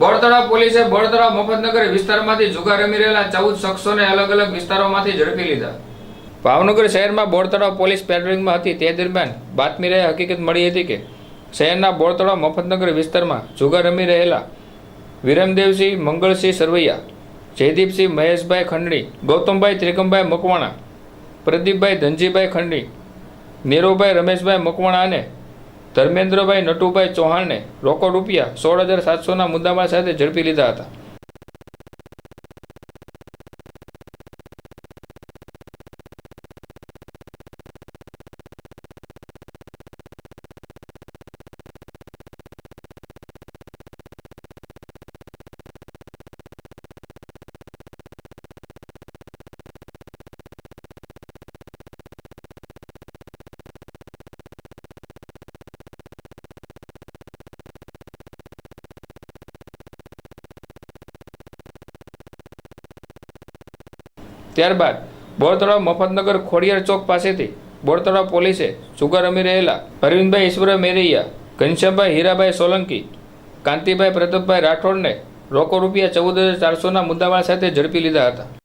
બળતળા પોલીસે બળતરા મફતનગર વિસ્તારમાંથી જુગાર રમી રહેલા ચૌદ શખ્સોને અલગ અલગ વિસ્તારોમાંથી ઝડપી લીધા. ભાવનગર શહેરમાં બોરતળાવ પોલીસ પેટ્રોલિંગમાં હતી. તે દરમિયાન બાતમી રહે હકીકત મળી હતી કે શહેરના બોરતળાવ મફતનગર વિસ્તારમાં જુગાર રમી રહેલા વિરમદેવસિંહ, મંગળસિંહ સરવૈયા, જયદીપસિંહ મહેશભાઈ ખંડણી, ગૌતમભાઈ ત્રિકમભાઈ મકવાણા, પ્રદીપભાઈ ધનજીભાઈ ખંડણી, નીરુભાઈ રમેશભાઈ મકવાણા અને ધર્મેન્દ્રભાઈ નટુભાઈ ચૌહાણને રોકડ રૂપિયા સોળ હજાર સાતસોના મુદ્દામાલ સાથે ઝડપી લીધા હતા. ત્યારબાદ બોરતળાવ મફતનગર ખોડિયાર ચોક પાસેથી બોરતળાવ પોલીસે સુગર રમી રહેલા અરવિંદભાઈ ઈશ્વર મેરૈયા, ઘનશ્યામભાઈ હીરાભાઈ સોલંકી, કાંતિભાઈ પ્રતાપભાઈ રાઠોડને રોકડ રૂપિયા ચૌદ હજાર ચારસોના મુદ્દામાલ સાથે ઝડપી લીધા હતા.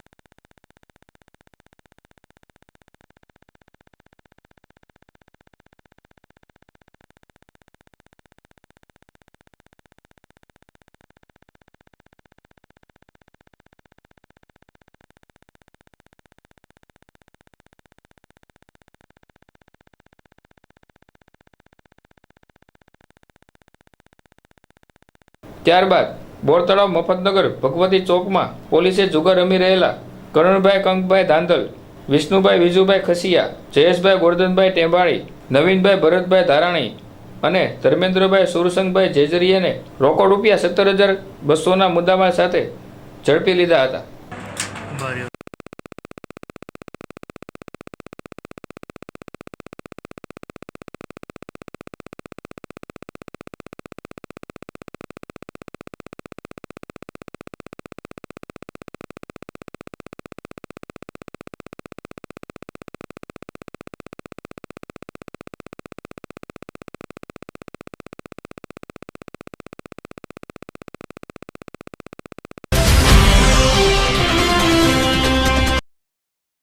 ત્યારબાદ બોરતળાવ મફતનગર ભગવતી ચોકમાં પોલીસે જુગાર રમી રહેલા કરણભાઈ કંકભાઈ ધાંધલ, વિષ્ણુભાઈ વિજુભાઈ ખસિયા, જયેશભાઈ ગોરધનભાઈ ટેંભાળી નવીનભાઈ ભરતભાઈ ધારાણી અને ધર્મેન્દ્રભાઈ સુરસંગભાઈ જેજરીયાને રોકડ રૂપિયા સત્તર હજાર બસોના મુદ્દામાલ સાથે ઝડપી લીધા હતા.